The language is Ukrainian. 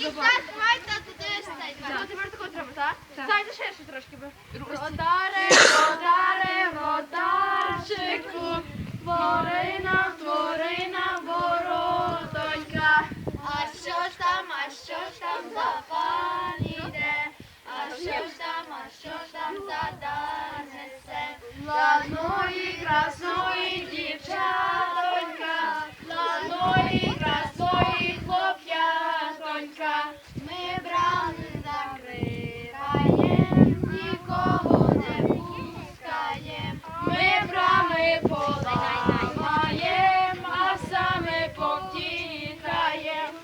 Кістка, давай, та тепер такого треба, так? Стань ще ще трошки. Родаре, родаре, родарчику, твори нам, твори нам воротонька. А що ж там, а що ж там за? А що ж там, а що ж там за данеце? Ладної. Вовка ми брали закриваєм, нікого не пускаєм, ми брами поламаєм, а саме повтікаєм.